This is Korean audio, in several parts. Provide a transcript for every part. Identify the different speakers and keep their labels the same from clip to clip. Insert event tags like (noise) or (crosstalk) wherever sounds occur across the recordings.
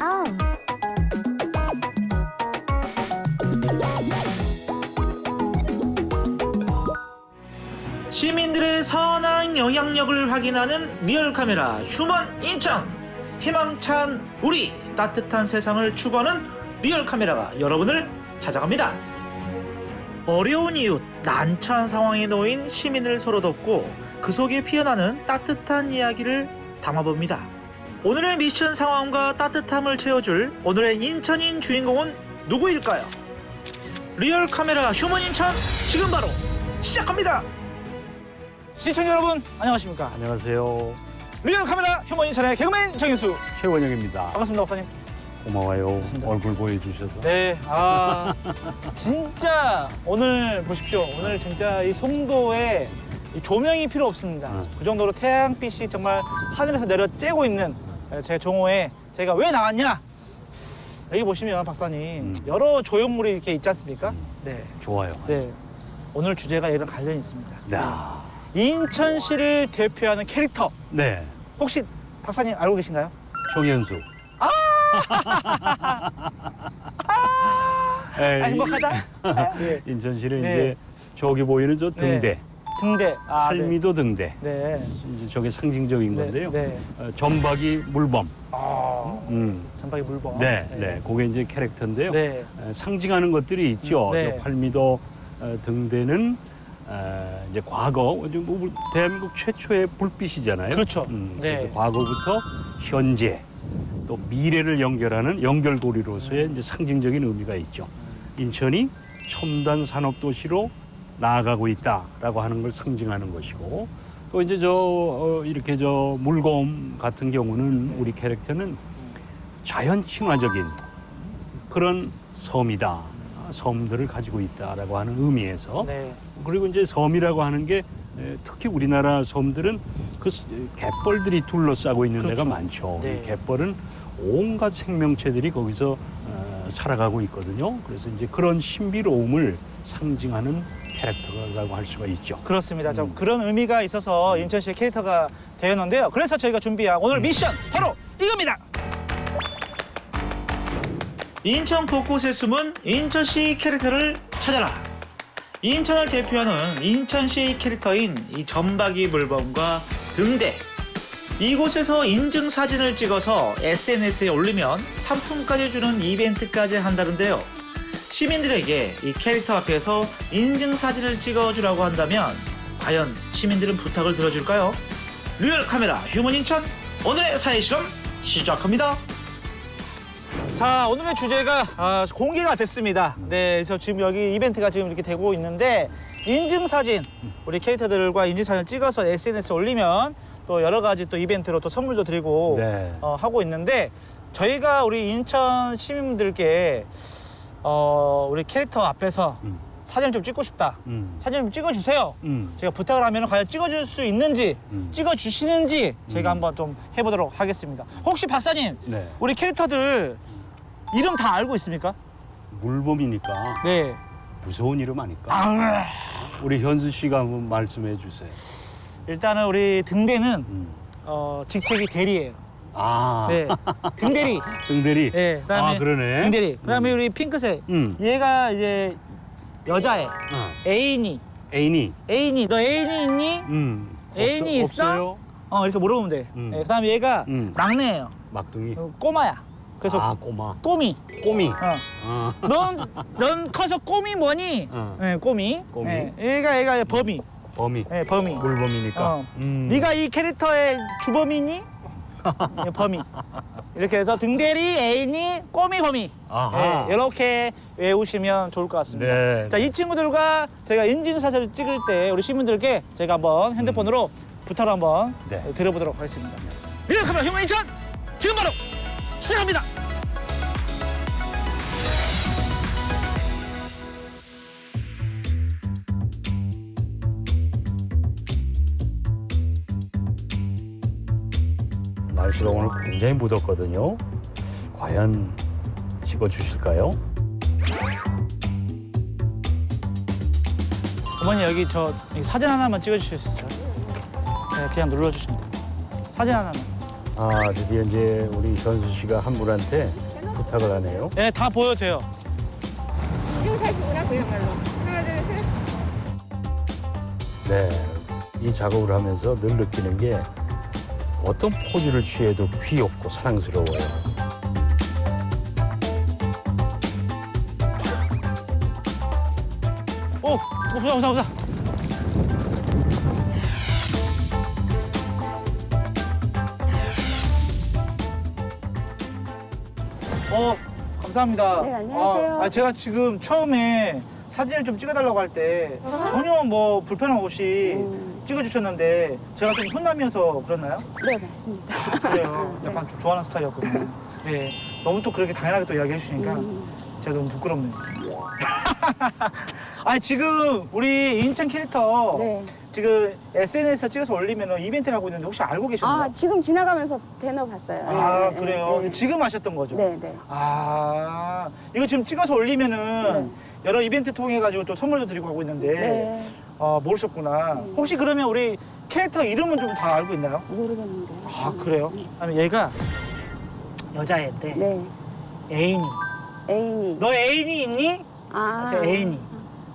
Speaker 1: 아,
Speaker 2: 시민들의 선한 영향력을 확인하는 리얼 카메라 휴먼 인천 희망찬 우리 따뜻한 세상을 추구하는 리얼 카메라가 여러분을 찾아갑니다. 어려운 이웃, 난처한 상황에 놓인 시민을 서로 돕고 그 속에 피어나는 따뜻한 이야기를 담아봅니다. 오늘의 미션 상황과 따뜻함을 채워줄 오늘의 인천인 주인공은 누구일까요? 리얼 카메라 휴먼 인천 지금 바로 시작합니다. 시청자 여러분 안녕하십니까?
Speaker 3: 안녕하세요.
Speaker 2: 리얼 카메라 휴먼 인천의 개그맨 정인수
Speaker 3: 최원영입니다.
Speaker 2: 반갑습니다, 박사님.
Speaker 3: 고마워요.
Speaker 2: 맞습니다.
Speaker 3: 얼굴 보여주셔서.
Speaker 2: 네, 아 진짜 오늘 보십시오. 오늘 진짜 이 송도에 이 조명이 필요 없습니다.
Speaker 3: 응.
Speaker 2: 그 정도로 태양빛이 정말 하늘에서 내려 쬐고 있는 제 종호에 제가 왜 나왔냐? 여기 보시면 박사님
Speaker 3: 음.
Speaker 2: 여러 조형물이 이렇게 있지 않습니까?
Speaker 3: 음.
Speaker 2: 네,
Speaker 3: 좋아요.
Speaker 2: 네. 오늘 주제가 이런 관련이 있습니다.
Speaker 3: 야.
Speaker 2: 인천시를 대표하는 캐릭터
Speaker 3: 네.
Speaker 2: 혹시 박사님 알고 계신가요?
Speaker 3: 정현수. 아! (laughs)
Speaker 2: 아, 행복하다. 예. (laughs)
Speaker 3: 인천시는
Speaker 2: 네.
Speaker 3: 이제 저기 보이는 저 등대,
Speaker 2: 등대. 아, 네.
Speaker 3: 팔미도 등대.
Speaker 2: 네.
Speaker 3: 이제 저게 상징적인
Speaker 2: 네,
Speaker 3: 건데요.
Speaker 2: 네.
Speaker 3: 어, 전박이 물범.
Speaker 2: 아,
Speaker 3: 음.
Speaker 2: 전박이 물범.
Speaker 3: 네, 네, 그게 이제 캐릭터인데요.
Speaker 2: 네.
Speaker 3: 어, 상징하는 것들이 있죠.
Speaker 2: 네.
Speaker 3: 저 팔미도 어, 등대는 어, 이제 과거, 이제 뭐 우리 대한민국 최초의 불빛이잖아요.
Speaker 2: 그렇죠.
Speaker 3: 음,
Speaker 2: 네.
Speaker 3: 그래서 과거부터 현재 또 미래를 연결하는 연결고리로서의 이제 상징적인 의미가 있죠. 인천이 첨단 산업 도시로 나아가고 있다라고 하는 걸 상징하는 것이고 또 이제 저 어, 이렇게 저 물곰 같은 경우는 우리 캐릭터는 자연 친화적인 그런 섬이다. 섬들을 가지고 있다라고 하는 의미에서
Speaker 2: 네.
Speaker 3: 그리고 이제 섬이라고 하는 게 에, 특히 우리나라 섬들은 그 스- 갯벌들이 둘러싸고 있는
Speaker 2: 그렇죠.
Speaker 3: 데가 많죠.
Speaker 2: 네.
Speaker 3: 이 갯벌은 온갖 생명체들이 거기서 어, 살아가고 있거든요. 그래서 이제 그런 신비로움을 상징하는 캐릭터라고 할 수가 있죠.
Speaker 2: 그렇습니다. 좀
Speaker 3: 음.
Speaker 2: 그런 의미가 있어서 인천시의 캐릭터가 되었는데요. 그래서 저희가 준비한 오늘
Speaker 3: 음.
Speaker 2: 미션 바로 이겁니다. 인천 곳곳에 숨은 인천시 캐릭터를 찾아라. 인천을 대표하는 인천시 캐릭터인 이 점박이 물범과 등대. 이곳에서 인증 사진을 찍어서 SNS에 올리면 상품까지 주는 이벤트까지 한다는데요. 시민들에게 이 캐릭터 앞에서 인증 사진을 찍어주라고 한다면 과연 시민들은 부탁을 들어줄까요? 리얼 카메라 휴먼 인천 오늘의 사회 실험 시작합니다. 자 오늘의 주제가 아, 공개가 됐습니다. 네, 그래서 지금 여기 이벤트가 지금 이렇게 되고 있는데 인증 사진 우리 캐릭터들과 인증 사진을 찍어서 SNS에 올리면 또 여러 가지 또 이벤트로 또 선물도 드리고
Speaker 3: 네.
Speaker 2: 어, 하고 있는데 저희가 우리 인천 시민분들께 어, 우리 캐릭터 앞에서
Speaker 3: 음.
Speaker 2: 사진 좀 찍고 싶다.
Speaker 3: 음.
Speaker 2: 사진 좀 찍어주세요.
Speaker 3: 음.
Speaker 2: 제가 부탁을 하면 과연 찍어줄 수 있는지
Speaker 3: 음.
Speaker 2: 찍어주시는지 제가
Speaker 3: 음.
Speaker 2: 한번 좀 해보도록 하겠습니다. 혹시 박사님
Speaker 3: 네.
Speaker 2: 우리 캐릭터들 이름 다 알고 있습니까?
Speaker 3: 물범이니까
Speaker 2: 네.
Speaker 3: 무서운 이름 아닐까?
Speaker 2: 아,
Speaker 3: 우리 현수 씨가 한번 말씀해 주세요.
Speaker 2: 일단은 우리 등대는
Speaker 3: 음.
Speaker 2: 어, 직책이 대리예요.
Speaker 3: 아.
Speaker 2: 네. 등대리. (laughs)
Speaker 3: 등대리.
Speaker 2: 네. 그다음에
Speaker 3: 아, 그러네.
Speaker 2: 등대리. 그다음에
Speaker 3: 음.
Speaker 2: 우리 핑크색.
Speaker 3: 음.
Speaker 2: 얘가 이제 여자애.
Speaker 3: 어.
Speaker 2: 애인이.
Speaker 3: 애인이.
Speaker 2: 애인이. 너 애인이 있니?
Speaker 3: 음.
Speaker 2: 애인이
Speaker 3: 없어,
Speaker 2: 있어?
Speaker 3: 없어요?
Speaker 2: 어 이렇게 물어보면 돼.
Speaker 3: 음.
Speaker 2: 네, 그다음에 얘가
Speaker 3: 음.
Speaker 2: 막내예요.
Speaker 3: 막둥이.
Speaker 2: 어, 꼬마야. 그래서
Speaker 3: 아, 꼬마.
Speaker 2: 꼬미.
Speaker 3: 꼬미.
Speaker 2: 어.
Speaker 3: 어.
Speaker 2: 넌, 넌 커서 꼬미 뭐니?
Speaker 3: 어.
Speaker 2: 네, 꼬미.
Speaker 3: 꼬미.
Speaker 2: 네, 얘가 얘가 범이.
Speaker 3: 범이.
Speaker 2: 네, 범이.
Speaker 3: 물범이니까.
Speaker 2: 어.
Speaker 3: 음.
Speaker 2: 네가 이 캐릭터의 주범이니? 네, 범이. 이렇게 해서 등대리, 애인이, 꼬미, 범이.
Speaker 3: 아하.
Speaker 2: 네, 이렇게 외우시면 좋을 것 같습니다.
Speaker 3: 네.
Speaker 2: 자, 이 친구들과 제가 인증사진을 찍을 때 우리 시민들께 제가 한번 핸드폰으로 부탁을 한번
Speaker 3: 네.
Speaker 2: 드려보도록 하겠습니다. 휴먼 인천 지금 바로 시작합니다.
Speaker 3: 날씨가 오늘 굉장히 묻었거든요. 과연 찍어 주실까요?
Speaker 2: 어머니 여기 저 여기 사진 하나만 찍어주실 수 있어요? 네, 그냥 눌러주시면 돼요. 사진 하나만.
Speaker 3: 아 드디어 이제 우리 현수 씨가 한 분한테 부탁을 하네요.
Speaker 2: 네, 다 보여도 돼요.
Speaker 1: 인증샷이구나 그야말로. 하나 둘 셋.
Speaker 3: 네, 이 작업을 하면서 늘 느끼는 게 어떤 포즈를 취해도 귀엽고 사랑스러워요.
Speaker 2: 오, 보자, 보자, 보자. 어, 감사합니다.
Speaker 1: 네, 안녕하세요.
Speaker 2: 아, 아, 제가 지금 처음에 사진을 좀 찍어달라고 할 때 전혀 뭐 불편함 없이
Speaker 1: 음.
Speaker 2: 찍어주셨는데 제가 좀 훈남이어서 그렇나요?
Speaker 1: 네 맞습니다.
Speaker 2: 그래요. (laughs) 약간 좀 좋아하는 스타일이었거든요. 네, 너무 또 그렇게 당연하게 또 이야기해 주시니까
Speaker 1: 음.
Speaker 2: 제가 너무 부끄럽네요. (laughs) 아니 지금 우리 인천 캐릭터
Speaker 1: 네.
Speaker 2: 지금 SNS에 찍어서 올리면 이벤트를 하고 있는데 혹시 알고 계셨나요?
Speaker 1: 아 지금 지나가면서 배너 봤어요.
Speaker 2: 아,
Speaker 1: 네, 네,
Speaker 2: 그래요?
Speaker 1: 네.
Speaker 2: 지금 하셨던 거죠?
Speaker 1: 네, 네.
Speaker 2: 아 이거 지금 찍어서 올리면은
Speaker 1: 네.
Speaker 2: 여러 이벤트 통해 가지고 또 선물도 드리고 하고 있는데
Speaker 1: 네.
Speaker 2: 어, 모르셨구나.
Speaker 1: 네.
Speaker 2: 혹시 그러면 우리 캐릭터 이름은 좀 다 알고 있나요?
Speaker 1: 모르겠는데.
Speaker 2: 아 그래요? 아니 얘가 여자애인데
Speaker 1: 네.
Speaker 2: 애인이.
Speaker 1: 애인이.
Speaker 2: 너 애인이 있니?
Speaker 1: 아.
Speaker 2: 그때 애인이.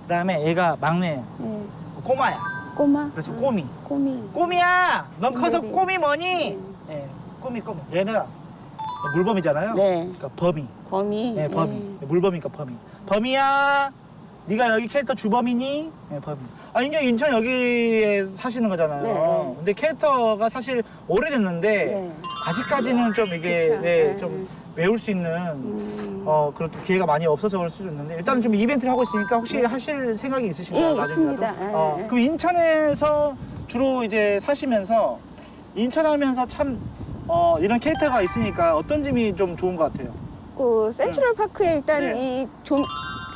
Speaker 2: 그다음에 애가 막내
Speaker 1: 네.
Speaker 2: 꼬마야.
Speaker 1: 꼬마.
Speaker 2: 그래서
Speaker 1: 아,
Speaker 2: 꼬미.
Speaker 1: 꼬미.
Speaker 2: 꼬미야, 넌 커서
Speaker 1: 꼬미.
Speaker 2: 꼬미 뭐니?
Speaker 1: 음.
Speaker 2: 네, 꼬미 꼬미. 얘는 물범이잖아요.
Speaker 1: 네.
Speaker 2: 그러니까 범이.
Speaker 1: 범이.
Speaker 2: 네, 범이. 물범이니까 범이. 범이야, 네가 여기 캐릭터 주범이니? 네, 범이. 아, 이제 인천 여기에 사시는 거잖아요.
Speaker 1: 네.
Speaker 2: 근데 캐릭터가 사실 오래됐는데
Speaker 1: 네.
Speaker 2: 아직까지는 좀 이게
Speaker 1: 그쵸.
Speaker 2: 네,
Speaker 1: 네.
Speaker 2: 좀 외울 수 있는
Speaker 1: 음.
Speaker 2: 어 그런 또 기회가 많이 없어서 그럴 수도 있는데 일단은 좀 이벤트를 하고 있으니까 혹시
Speaker 1: 네.
Speaker 2: 하실 생각이 있으신가요?
Speaker 1: 예,
Speaker 2: 나중에라도?
Speaker 1: 있습니다. 예,
Speaker 2: 어,
Speaker 1: 예.
Speaker 2: 그럼 인천에서 주로 이제 사시면서 인천 하면서 참 어, 이런 캐릭터가 있으니까 어떤 점이 좀 좋은 것 같아요?
Speaker 1: 그 센트럴 파크에 일단
Speaker 2: 네.
Speaker 1: 이 좀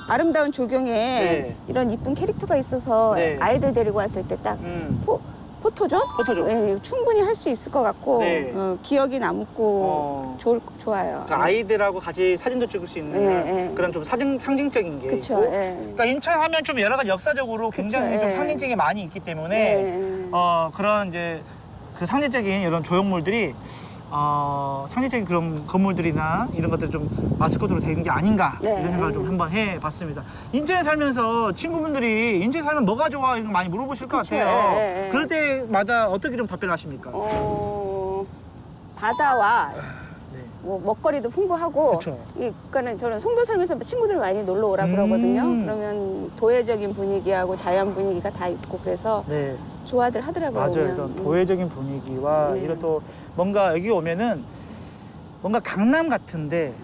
Speaker 1: 아름다운 조경에
Speaker 2: 네.
Speaker 1: 이런 이쁜 캐릭터가 있어서
Speaker 2: 네.
Speaker 1: 아이들 데리고 왔을 때딱
Speaker 2: 음,
Speaker 1: 포토존?
Speaker 2: 포토존.
Speaker 1: 예, 충분히 할 수 있을 것 같고
Speaker 2: 네.
Speaker 1: 어, 기억이 남고
Speaker 2: 어,
Speaker 1: 좋을, 좋아요.
Speaker 2: 그러니까 아이들하고 같이 사진도 찍을 수 있는
Speaker 1: 예, 예.
Speaker 2: 그런 좀 사진 상징적인 게
Speaker 1: 그쵸.
Speaker 2: 있고
Speaker 1: 예.
Speaker 2: 그러니까 인천 하면 좀 여러 가지 역사적으로 굉장히
Speaker 1: 그쵸,
Speaker 2: 좀
Speaker 1: 예.
Speaker 2: 상징적인 게 많이 있기 때문에
Speaker 1: 예.
Speaker 2: 어, 그런 이제 그 상징적인 이런 조형물들이 어, 상징적인 그런 건물들이나 이런 것들 좀 마스코트로 되는 게 아닌가
Speaker 1: 네.
Speaker 2: 이런 생각을 좀 한번 해봤습니다. 인천에 살면서 친구분들이 인천에 살면 뭐가 좋아 이런 거 많이 물어보실 것
Speaker 1: 그쵸,
Speaker 2: 같아요.
Speaker 1: 예, 예.
Speaker 2: 그럴 때마다 어떻게 좀 답변하십니까?
Speaker 1: 어, 바다와
Speaker 2: 네.
Speaker 1: 뭐 먹거리도 풍부하고
Speaker 2: 그쵸.
Speaker 1: 이 그러니까는 저는 송도 살면서 친구들 많이 놀러 오라
Speaker 2: 음.
Speaker 1: 그러거든요. 그러면 도회적인 분위기하고 자연 분위기가 다 있고 그래서
Speaker 2: 네.
Speaker 1: 좋아들 하더라고요.
Speaker 2: 맞아요.
Speaker 1: 오면.
Speaker 2: 이런
Speaker 1: 음.
Speaker 2: 도회적인 분위기와
Speaker 1: 네.
Speaker 2: 이런 또 뭔가 여기 오면은 뭔가 강남 같은데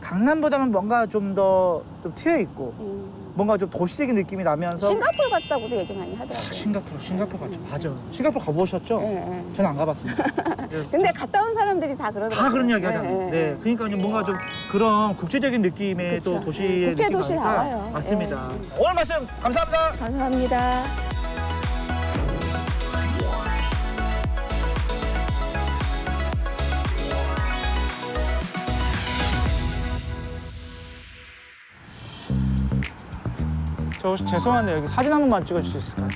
Speaker 2: 강남보다는 뭔가 좀 더 좀 튀어 있고
Speaker 1: 음.
Speaker 2: 뭔가 좀 도시적인 느낌이 나면서
Speaker 1: 싱가포르 갔다고도 얘기 많이 하더라고요.
Speaker 2: 아, 싱가포르, 싱가포르 가죠. 맞아. 싱가포르 가보셨죠?
Speaker 1: 예, 예.
Speaker 2: 저는 안 가봤습니다. 예, (laughs)
Speaker 1: 근데 갔다 온 사람들이 다 그러더라고요.
Speaker 2: 다 그런 이야기
Speaker 1: 예,
Speaker 2: 하잖아요.
Speaker 1: 예,
Speaker 2: 네.
Speaker 1: 예.
Speaker 2: 그러니까 뭔가 좀 그런 국제적인 느낌의
Speaker 1: 그쵸.
Speaker 2: 또 도시의
Speaker 1: 국제
Speaker 2: 느낌이
Speaker 1: 도시
Speaker 2: 나니까
Speaker 1: 나와요.
Speaker 2: 맞습니다.
Speaker 1: 예.
Speaker 2: 오늘 말씀 감사합니다.
Speaker 1: 감사합니다.
Speaker 2: 저 혹시 죄송한데 여기 사진 한 번만 찍어줄 수 있을까요?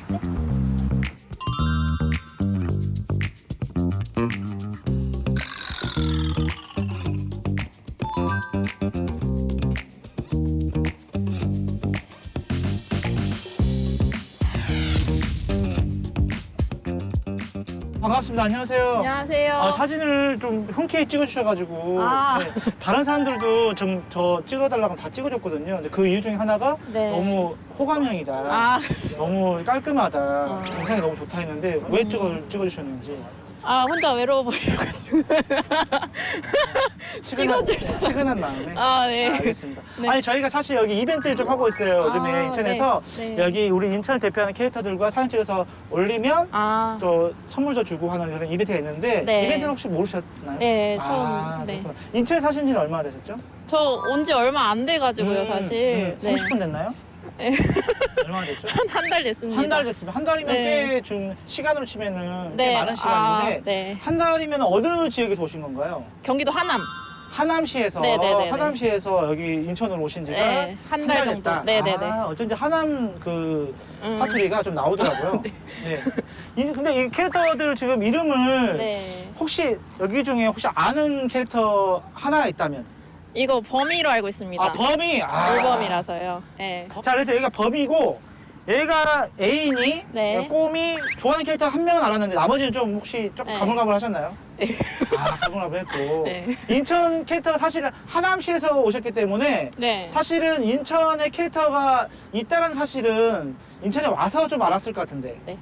Speaker 2: 반갑습니다. 안녕하세요.
Speaker 4: 안녕하세요.
Speaker 2: 아, 사진을 좀 흔쾌히 찍어주셔가지고
Speaker 4: 아.
Speaker 2: 네, 다른 사람들도 좀 저 찍어달라고 하면 다 찍어줬거든요. 근데 그 이유 중에 하나가
Speaker 4: 네.
Speaker 2: 너무 호감형이다.
Speaker 4: 아,
Speaker 2: 너무 깔끔하다.
Speaker 4: 어.
Speaker 2: 인상이 너무 좋다 했는데 왜 찍어 찍어주셨는지
Speaker 4: 아 혼자 외로워 보여가지고. (laughs) 찍어줄
Speaker 2: 네, 치근한 마음에.
Speaker 4: 아, 네.
Speaker 2: 알겠습니다.
Speaker 4: 네.
Speaker 2: 아니 저희가 사실 여기 이벤트를 좀 하고 있어요. 요즘에
Speaker 4: 아,
Speaker 2: 인천에서
Speaker 4: 네. 네.
Speaker 2: 여기 우리 인천을 대표하는 캐릭터들과 사진 찍어서 올리면
Speaker 4: 아,
Speaker 2: 또 선물도 주고 하는 그런 이벤트가 있는데
Speaker 4: 네.
Speaker 2: 이벤트는 혹시 모르셨나요?
Speaker 4: 네, 처음,
Speaker 2: 아,
Speaker 4: 네.
Speaker 2: 그렇구나. 인천에 사신 지는 얼마나 되셨죠?
Speaker 4: 저 온 지 얼마 안 돼가지고요,
Speaker 2: 음,
Speaker 4: 사실.
Speaker 2: 음, 30분 됐나요?
Speaker 4: 네.
Speaker 2: 얼마나 됐죠?
Speaker 4: 한한달 됐습니다.
Speaker 2: 한 달 됐으면 한 달이면
Speaker 4: 네.
Speaker 2: 꽤 좀 시간으로 치면은 꽤
Speaker 4: 네.
Speaker 2: 많은 시간인데
Speaker 4: 아, 네.
Speaker 2: 한 달이면 어느 지역에서 오신 건가요?
Speaker 4: 경기도 하남.
Speaker 2: 하남시에서
Speaker 4: 네 네네네.
Speaker 2: 하남시에서 여기 인천으로 오신 지가
Speaker 4: 네, 한달 정도.
Speaker 2: 됐다.
Speaker 4: 네 네 네.
Speaker 2: 아, 어쩐지 하남 그
Speaker 4: 음.
Speaker 2: 사투리가 좀 나오더라고요. (laughs) 네. 이- 근데 이 캐릭터들 지금 이름을
Speaker 4: 네.
Speaker 2: 혹시 여기 중에 혹시 아는 캐릭터 하나가 있다면?
Speaker 4: 이거 범위로 알고 있습니다.
Speaker 2: 아 범이. 아.
Speaker 4: 물범이라서요. 네.
Speaker 2: 자 그래서 얘가 범이고 얘가 애인이
Speaker 4: 네.
Speaker 2: 꼬미 좋아하는 캐릭터 한 명은 알았는데 나머지는 좀 혹시 조금
Speaker 4: 네.
Speaker 2: 가물가물하셨나요? 아 가물가물했고
Speaker 4: 네.
Speaker 2: 인천 캐릭터가 사실은 하남시에서 오셨기 때문에
Speaker 4: 네.
Speaker 2: 사실은 인천의 캐릭터가 있다는 사실은 인천에 와서 좀 알았을 것 같은데
Speaker 4: 네.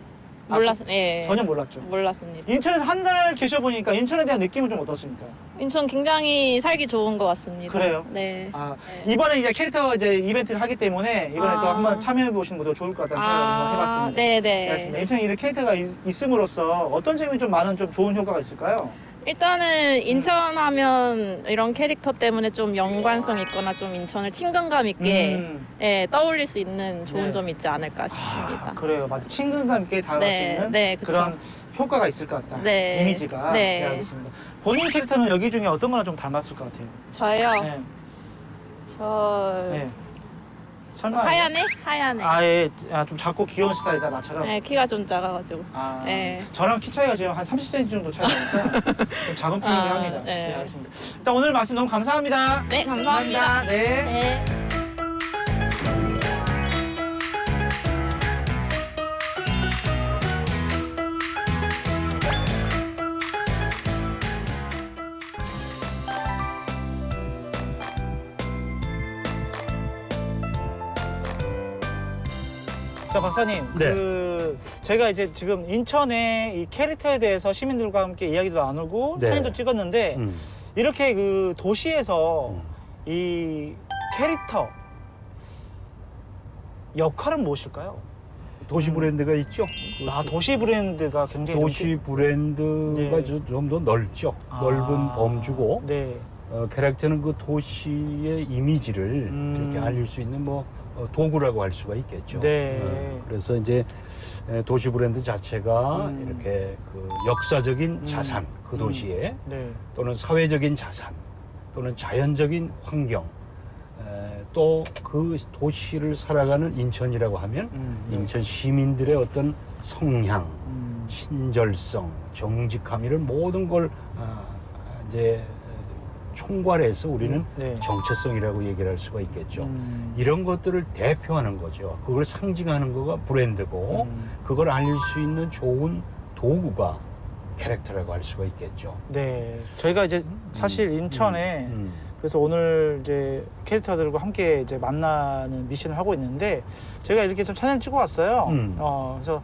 Speaker 2: 아,
Speaker 4: 몰랐, 네.
Speaker 2: 전혀 몰랐죠.
Speaker 4: 몰랐습니다.
Speaker 2: 인천에서 한 달 계셔보니까 인천에 대한 느낌은 좀 어떻습니까?
Speaker 4: 인천 굉장히 살기 좋은 것 같습니다.
Speaker 2: 그래요?
Speaker 4: 네.
Speaker 2: 아,
Speaker 4: 네.
Speaker 2: 이번에 이제 캐릭터 이제 이벤트를 하기 때문에 이번에 또
Speaker 4: 아.
Speaker 2: 한번 참여해 보시는 것도 좋을 것 같다는 생각을 한번 해봤습니다.
Speaker 4: 네네.
Speaker 2: 알겠습니다. 인천에 이런 캐릭터가 있, 있음으로써 어떤 점이 좀 많은 좀 좋은 효과가 있을까요?
Speaker 4: 일단은 인천 하면 이런 캐릭터 때문에 좀 연관성 있거나 좀 인천을 친근감 있게
Speaker 2: 음.
Speaker 4: 예, 떠올릴 수 있는 좋은
Speaker 2: 네.
Speaker 4: 점이 있지 않을까 싶습니다.
Speaker 2: 아, 그래요. 맞아. 친근감 있게 다가갈
Speaker 4: 네,
Speaker 2: 수 있는
Speaker 4: 네, 그쵸.
Speaker 2: 그런 효과가 있을 것 같다.
Speaker 4: 네.
Speaker 2: 이미지가.
Speaker 4: 네.
Speaker 2: 알겠습니다. 본인 캐릭터는 여기 중에 어떤 거랑 좀 닮았을 것 같아요?
Speaker 4: 저요.
Speaker 2: 네.
Speaker 4: 저
Speaker 2: 네. 설마
Speaker 4: 하얀애? 하얀애.
Speaker 2: 아예 아, 좀 작고 귀여운 스타일이다 나처럼.
Speaker 4: 네, 키가 좀 작아가지고.
Speaker 2: 아,
Speaker 4: 네.
Speaker 2: 저랑 키 차이가 지금 한 30cm 정도 차이 나니까 좀 작은 (laughs) 편이긴
Speaker 4: 아,
Speaker 2: 합니다.
Speaker 4: 네.
Speaker 2: 네, 알겠습니다. 일단 오늘 말씀 너무 감사합니다.
Speaker 4: 네, 감사합니다.
Speaker 2: 네.
Speaker 4: 네.
Speaker 2: 자 박사님,
Speaker 3: 네.
Speaker 2: 그 제가 이제 지금 인천의 이 캐릭터에 대해서 시민들과 함께 이야기도 나누고
Speaker 3: 네.
Speaker 2: 사진도 찍었는데
Speaker 3: 음.
Speaker 2: 이렇게 그 도시에서
Speaker 3: 음.
Speaker 2: 이 캐릭터 역할은 무엇일까요?
Speaker 3: 도시 브랜드가 있죠.
Speaker 2: 아 도시 브랜드가 굉장히 좀
Speaker 3: 도시 브랜드가
Speaker 2: 네.
Speaker 3: 좀 더 넓죠.
Speaker 2: 아.
Speaker 3: 넓은 범주고
Speaker 2: 네.
Speaker 3: 어, 캐릭터는 그 도시의 이미지를
Speaker 2: 음.
Speaker 3: 이렇게 알릴 수 있는 뭐 어, 도구라고 할 수가 있겠죠.
Speaker 2: 네.
Speaker 3: 어, 그래서 이제 에, 도시 브랜드 자체가
Speaker 2: 음.
Speaker 3: 이렇게 그 역사적인
Speaker 2: 음.
Speaker 3: 자산 그
Speaker 2: 음.
Speaker 3: 도시에
Speaker 2: 네.
Speaker 3: 또는 사회적인 자산 또는 자연적인 환경 또 그 도시를 살아가는 인천이라고 하면
Speaker 2: 음.
Speaker 3: 인천 시민들의 어떤 성향,
Speaker 2: 음.
Speaker 3: 친절성, 정직함 이런 모든 걸 아, 이제 총괄해서 우리는
Speaker 2: 네.
Speaker 3: 정체성이라고 얘기를 할 수가 있겠죠.
Speaker 2: 음.
Speaker 3: 이런 것들을 대표하는 거죠. 그걸 상징하는 거가 브랜드고
Speaker 2: 음.
Speaker 3: 그걸 알릴 수 있는 좋은 도구가 캐릭터라고 할 수가 있겠죠.
Speaker 2: 네. 저희가 이제 사실 인천에
Speaker 3: 음.
Speaker 2: 그래서 오늘 이제 캐릭터들과 함께 이제 만나는 미션을 하고 있는데 제가 이렇게 좀 사진을 찍어 왔어요.
Speaker 3: 음.
Speaker 2: 어, 그래서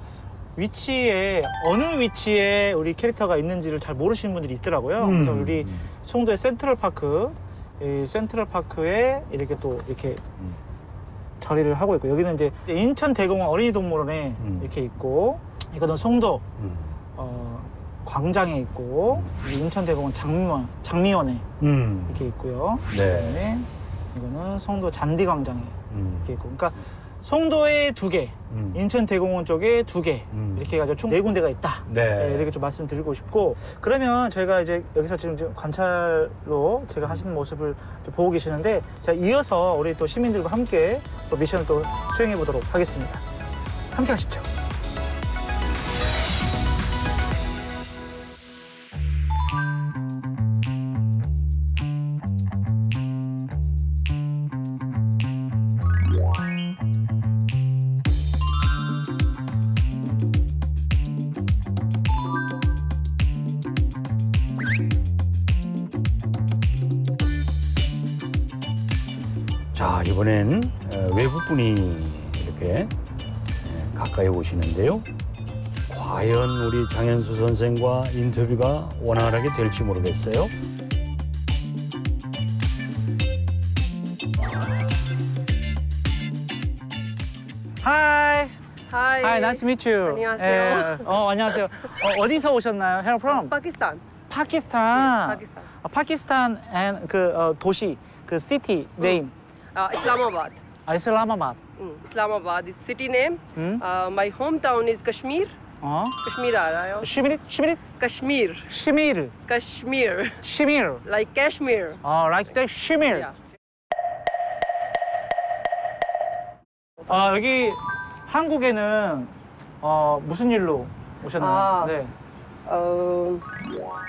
Speaker 2: 위치에 어느 위치에 우리 캐릭터가 있는지를 잘 모르시는 분들이 있더라고요.
Speaker 3: 음.
Speaker 2: 그래서 우리 송도의 센트럴 파크, 이 센트럴 파크에 이렇게 또 이렇게
Speaker 3: 음.
Speaker 2: 자리를 하고 있고 여기는 이제 인천 대공원 어린이 동물원에
Speaker 3: 음.
Speaker 2: 이렇게 있고 이거는 송도
Speaker 3: 음.
Speaker 2: 어, 광장에 있고 인천 대공원 장미원 장미원에
Speaker 3: 음.
Speaker 2: 이렇게 있고요.
Speaker 3: 네.
Speaker 2: 그다음에 이거는 송도 잔디광장에
Speaker 3: 음.
Speaker 2: 이렇게 있고, 그러니까 송도에 두 개,
Speaker 3: 음.
Speaker 2: 인천 대공원 쪽에 두 개,
Speaker 3: 음.
Speaker 2: 이렇게 해가지고 총 네 군데가 있다.
Speaker 3: 네.
Speaker 2: 네, 이렇게 좀 말씀드리고 싶고, 그러면 저희가 이제 여기서 지금 좀 관찰로 제가 하시는 모습을 좀 보고 계시는데, 자 이어서 우리 또 시민들과 함께 또 미션을 또 수행해 보도록 하겠습니다. 함께 하시죠.
Speaker 3: 이번엔 어, 외국 분이 이렇게 에, 가까이 오시는데요. 과연 우리 장현수 선생과 인터뷰가 원활하게 될지 모르겠어요.
Speaker 2: Hi.
Speaker 5: Hi.
Speaker 2: Hi, nice to meet you.
Speaker 5: 안녕하세요.
Speaker 2: 예, 어, 안녕하세요. 어, 어디서 오셨나요? From?
Speaker 5: Pakistan.
Speaker 2: 파키스탄.
Speaker 5: Pakistan.
Speaker 2: 아, 파키스탄 and 그 어, 도시 그 city name
Speaker 5: Uh, Islamabad.
Speaker 2: 아, 이슬라마바드.
Speaker 5: Mm, Islamabad is city name.
Speaker 2: 음?
Speaker 5: Uh, my hometown is Kashmir.
Speaker 2: 어?
Speaker 5: Kashmir aa raha hai ho?
Speaker 2: 시미릿? 시미릿?
Speaker 5: Kashmir.
Speaker 2: 시미르.
Speaker 5: Kashmir.
Speaker 2: 시미르.
Speaker 5: Like Kashmir.
Speaker 2: 어, like that 시미르.
Speaker 5: Yeah.
Speaker 2: 아, 여기 한국에는 어, 무슨 일로 오셨나요?
Speaker 5: 아.
Speaker 2: 네.
Speaker 5: Um,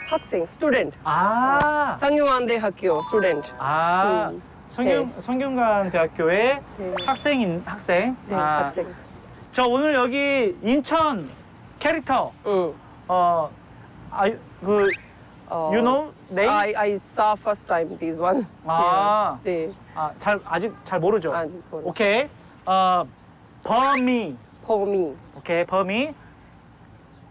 Speaker 5: Haksing, student.
Speaker 2: 아.
Speaker 5: Sangyuande Hakyo, student.
Speaker 2: 아.
Speaker 5: 음.
Speaker 2: 성균 성균관 대학교의
Speaker 5: 네.
Speaker 2: 학생인 학생.
Speaker 5: 네,
Speaker 2: 아,
Speaker 5: 학생.
Speaker 2: 저 오늘 여기 인천 캐릭터
Speaker 5: Mm.
Speaker 2: 어, 아, 그
Speaker 5: Uh,
Speaker 2: you know name?
Speaker 5: I, I saw first time this one.
Speaker 2: 아. (laughs)
Speaker 5: 네.
Speaker 2: 아, 잘 아직 잘 모르죠.
Speaker 5: 아직 모르죠.
Speaker 2: 오케이. 어, 범이.
Speaker 5: Me.
Speaker 2: 오케이. 범이.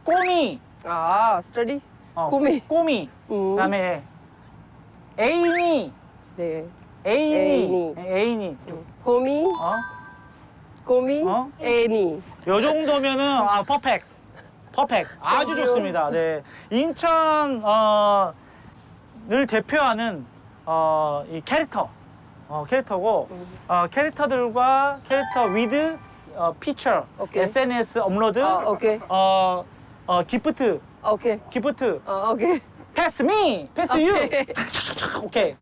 Speaker 2: 꼬미.
Speaker 5: Ah, study.
Speaker 2: 어,
Speaker 5: 꼬미.
Speaker 2: 꼬미.
Speaker 5: 음.
Speaker 2: 그다음에 애인이.
Speaker 5: 네.
Speaker 2: 애인이.
Speaker 5: 애인이.
Speaker 2: 애인이.
Speaker 5: For me,
Speaker 2: 어?
Speaker 5: Komi,
Speaker 2: 어?
Speaker 5: Any.
Speaker 2: 요 정도면은 아 퍼펙트. 퍼펙트. 아주
Speaker 5: Thank you.
Speaker 2: 좋습니다. 네. 인천 어, 을 대표하는 어, 이 캐릭터. 어, 캐릭터고 어, 캐릭터들과 캐릭터 위드 어, 피처,
Speaker 5: 오케이.
Speaker 2: SNS 업로드,
Speaker 5: 아, 오케이.
Speaker 2: 어, 어, 기프트,
Speaker 5: Okay.
Speaker 2: 기프트,
Speaker 5: Uh, okay.
Speaker 2: 패스 미, 패스 유.
Speaker 5: Okay.
Speaker 2: 오케이.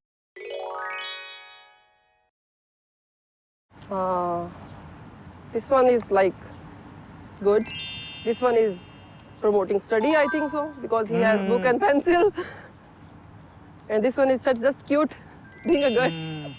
Speaker 5: Uh, this one is like good. This one is promoting study, I think so, because he has book and pencil. And this one is such just cute, being a girl.
Speaker 2: 음.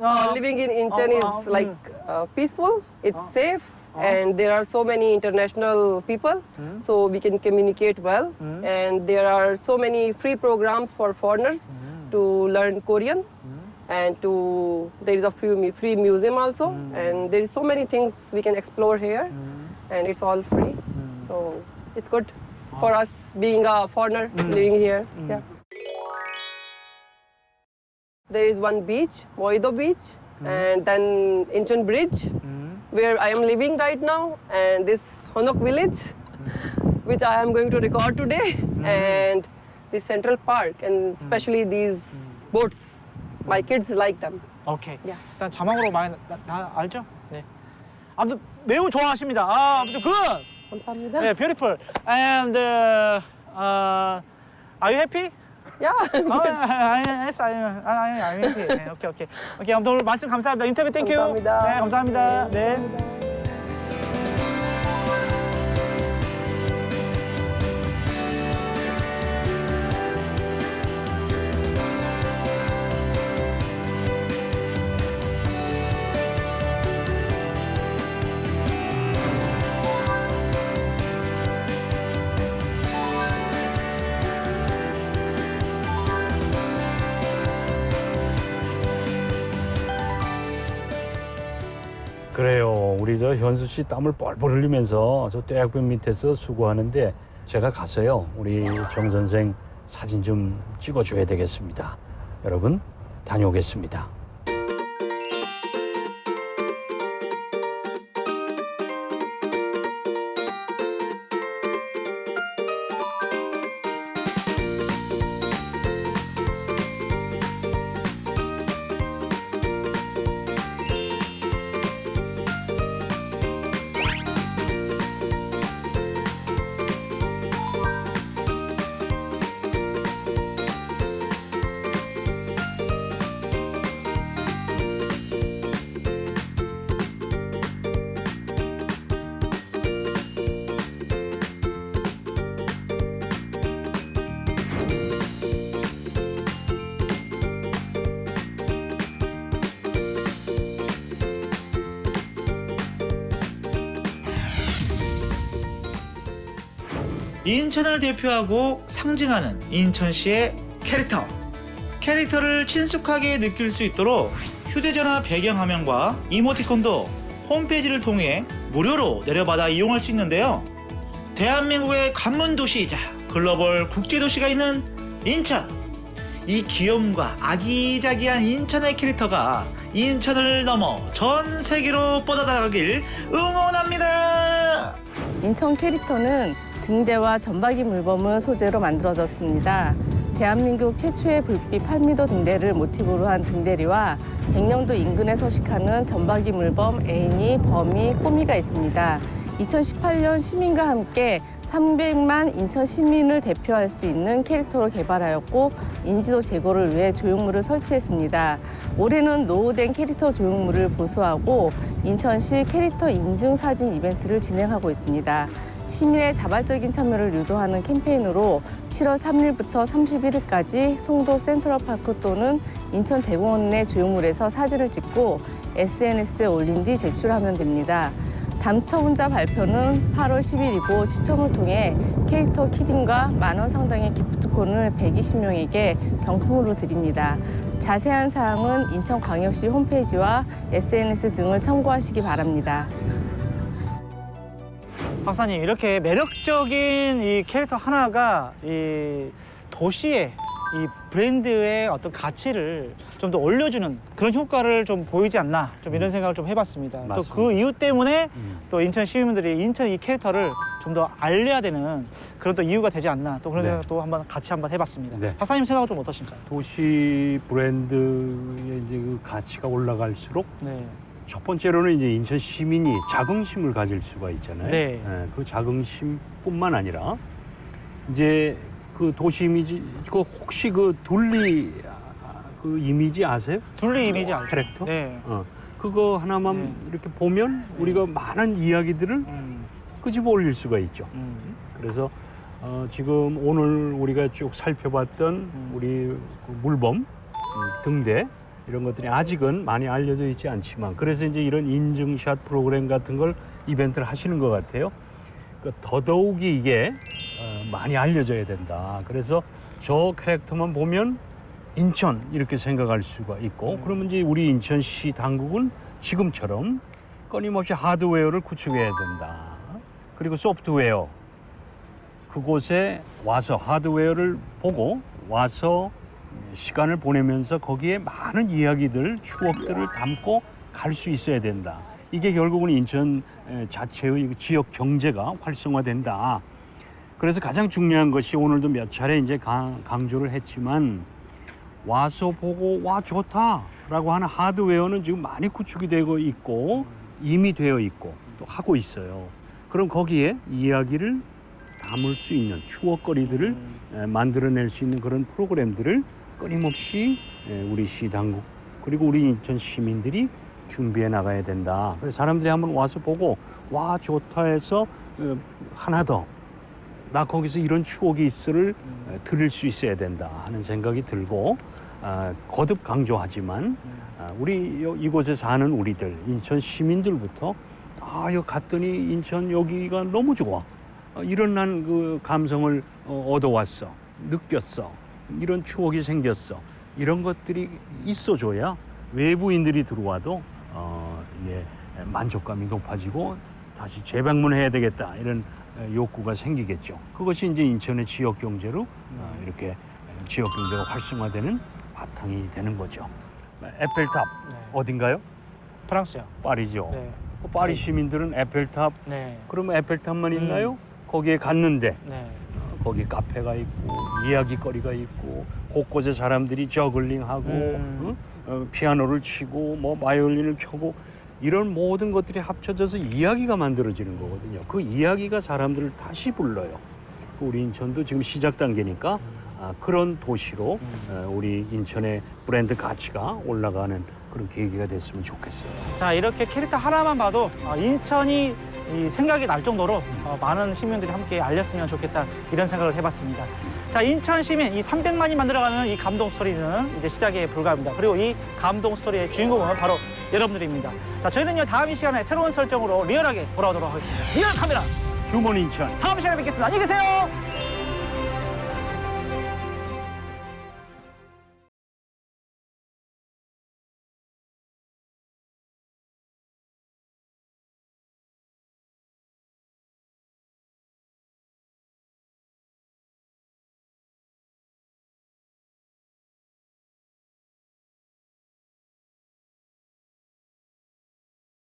Speaker 5: Uh, living in Incheon
Speaker 2: uh,
Speaker 5: is like uh, peaceful, it's safe, and there are so many international people, so we can communicate well. And there are so many free programs for foreigners to learn Korean. And to there is a few free museum also, hmm. and there is so many things we can explore here, hmm. and it's all free. Hmm. So it's good for us being a foreigner living here. Yeah. There is one beach, Moido Beach, and then Incheon Bridge, where I am living right now, and this Honok Village, which I am going to record today, and this Central Park, and especially these boats. My kids like them.
Speaker 2: 오케이.
Speaker 5: 야.
Speaker 2: 일단 자막으로 많이 나, 나 알죠? 네. 아무튼 매우 좋아하십니다. 아, 아무튼 굿.
Speaker 5: 감사합니다.
Speaker 2: 네, beautiful. And uh, uh, are you happy?
Speaker 5: Yeah.
Speaker 2: 어, 아, yes, I, am- I, am- I'm happy. 네, 오케이, 오케이. 오케이, 아무튼 오늘 말씀 감사합니다. 인터뷰 땡큐.
Speaker 5: 감사합니다.
Speaker 2: 네, 감사합니다. 네.
Speaker 3: 그래요. 우리 저 현수 씨 땀을 뻘뻘 흘리면서 저 떼약볕 밑에서 수고하는데 제가 가서요. 우리 정 선생 사진 좀 찍어줘야 되겠습니다. 여러분 다녀오겠습니다.
Speaker 2: 인천을 대표하고 상징하는 인천시의 캐릭터. 캐릭터를 친숙하게 느낄 수 있도록 휴대전화 배경화면과 이모티콘도 홈페이지를 통해 무료로 내려받아 이용할 수 있는데요. 대한민국의 관문 도시이자 글로벌 국제 도시가 있는 인천. 이 귀여움과 아기자기한 인천의 캐릭터가 인천을 넘어 전 세계로 뻗어나가길 응원합니다.
Speaker 6: 인천 캐릭터는 등대와 점박이 물범을 소재로 만들어졌습니다. 대한민국 최초의 불빛 8미터 등대를 모티브로 한 등대리와 백령도 인근에 서식하는 전박이 물범, 애인이, 범이, 꼬미가 있습니다. 2018년 시민과 함께 300만 인천 시민을 대표할 수 있는 캐릭터로 개발하였고 인지도 제고를 위해 조형물을 설치했습니다. 올해는 노후된 캐릭터 조형물을 보수하고 인천시 캐릭터 인증 사진 이벤트를 진행하고 있습니다. 시민의 자발적인 참여를 유도하는 캠페인으로 7월 3일부터 31일까지 송도 센트럴파크 또는 인천 대공원 내 조형물에서 사진을 찍고 SNS에 올린 뒤 제출하면 됩니다. 당첨자 발표는 8월 10일이고 추첨을 통해 캐릭터 키링과 만원 상당의 기프트콘을 120명에게 경품으로 드립니다. 자세한 사항은 인천광역시 홈페이지와 SNS 등을 참고하시기 바랍니다.
Speaker 2: 박사님 이렇게 매력적인 이 캐릭터 하나가 이 도시의 이 브랜드의 어떤 가치를 좀 더 올려주는 그런 효과를 좀 보이지 않나 좀 이런 생각을 좀 해봤습니다. 또
Speaker 3: 맞습니다.
Speaker 2: 그 이유 때문에
Speaker 3: 음.
Speaker 2: 또 인천 시민분들이 인천 이 캐릭터를 좀 더 알려야 되는 그런 또 이유가 되지 않나 또 그런
Speaker 3: 네.
Speaker 2: 생각도 한번 같이 한번 해봤습니다.
Speaker 3: 네.
Speaker 2: 박사님 생각은 좀 어떠신가요?
Speaker 3: 도시 브랜드의 이제 그 가치가 올라갈수록
Speaker 2: 네.
Speaker 3: 첫 번째로는 이제 인천 시민이 자긍심을 가질 수가 있잖아요.
Speaker 2: 네.
Speaker 3: 예, 그 자긍심뿐만 아니라 이제 그 도시 이미지 그 혹시 그 둘리 아, 그 이미지 아세요?
Speaker 2: 둘리 이미지 알죠?
Speaker 3: 캐릭터?
Speaker 2: 네.
Speaker 3: 어. 그거 하나만
Speaker 2: 네.
Speaker 3: 이렇게 보면 우리가 많은 이야기들을
Speaker 2: 음,
Speaker 3: 끄집어 올릴 수가 있죠.
Speaker 2: 음.
Speaker 3: 그래서 어, 지금 오늘 우리가 쭉 살펴봤던
Speaker 2: 음.
Speaker 3: 우리 그 물범 음, 등대 이런 것들이 아직은 많이 알려져 있지 않지만 그래서 이제 이런 인증샷 프로그램 같은 걸 이벤트를 하시는 것 같아요. 그 더더욱이 이게 어, 많이 알려져야 된다. 그래서 저 캐릭터만 보면 인천 이렇게 생각할 수가 있고 그러면 이제 우리 인천시 당국은 지금처럼 끊임없이 하드웨어를 구축해야 된다. 그리고 소프트웨어 그곳에 와서 하드웨어를 보고 와서 시간을 보내면서 거기에 많은 이야기들, 추억들을 담고 갈 수 있어야 된다. 이게 결국은 인천 에, 자체의 그 지역 경제가 활성화된다. 그래서 가장 중요한 것이 오늘도 몇 차례 이제 강, 강조를 했지만 와서 보고 와 좋다라고 하는 하드웨어는 지금 많이 구축이 되고 있고 이미 되어 있고 또 하고 있어요. 그럼 거기에 이야기를 담을 수 있는 추억거리들을 에, 만들어낼 수 있는 그런 프로그램들을 끊임없이 에, 우리 시 당국 그리고 우리 인천 시민들이 준비해 나가야 된다. 그래서 사람들이 한번 와서 보고 와 좋다 해서 어, 하나 더 나 거기서 이런 추억이 있을을 에, 들을 수 있어야 된다 하는 생각이 들고 아, 거듭 강조하지만 아, 우리 요- 이곳에 사는 우리들 인천 시민들부터 아 여기 갔더니 인천 여기가 너무 좋아 어, 이런 난 그 감성을 어, 얻어왔어 느꼈어 이런 추억이 생겼어 이런 것들이 있어줘야 외부인들이 들어와도 어, 이게 만족감이 높아지고 다시 재방문해야 되겠다 이런 에, 욕구가 생기겠죠. 그것이 이제 인천의 지역 경제로 어, 이렇게 지역 경제가 활성화되는 바탕이 되는 거죠. 에펠탑
Speaker 2: 네.
Speaker 3: 어딘가요?
Speaker 2: 프랑스요.
Speaker 3: 파리죠.
Speaker 2: 네.
Speaker 3: 그 파리 시민들은 에펠탑
Speaker 2: 네.
Speaker 3: 그러면 에펠탑만
Speaker 2: 음.
Speaker 3: 있나요? 거기에 갔는데
Speaker 2: 네.
Speaker 3: 어, 거기 카페가 있고 이야기거리가 있고 곳곳에 사람들이 저글링하고
Speaker 2: 음.
Speaker 3: 어? 어, 피아노를 치고 뭐 바이올린을 켜고 이런 모든 것들이 합쳐져서 이야기가 만들어지는 거거든요. 그 이야기가 사람들을 다시 불러요. 그 우리 인천도 지금 시작 단계니까 아, 그런 도시로 어, 우리 인천의 브랜드 가치가 올라가는 그런 계기가 됐으면 좋겠어요.
Speaker 2: 자 이렇게 캐릭터 하나만 봐도 어, 인천이 이 생각이 날 정도로 어, 많은 시민들이 함께 알렸으면 좋겠다 이런 생각을 해봤습니다. 자 인천 시민 이 300만이 만들어가는 이 감동 스토리는 이제 시작에 불과합니다. 그리고 이 감동 스토리의 주인공은 바로 여러분들입니다. 자 저희는요 다음 이 시간에 새로운 설정으로 리얼하게 돌아오도록 하겠습니다. 리얼 카메라
Speaker 3: 휴먼 인천
Speaker 2: 다음 시간에 뵙겠습니다. 안녕히 계세요.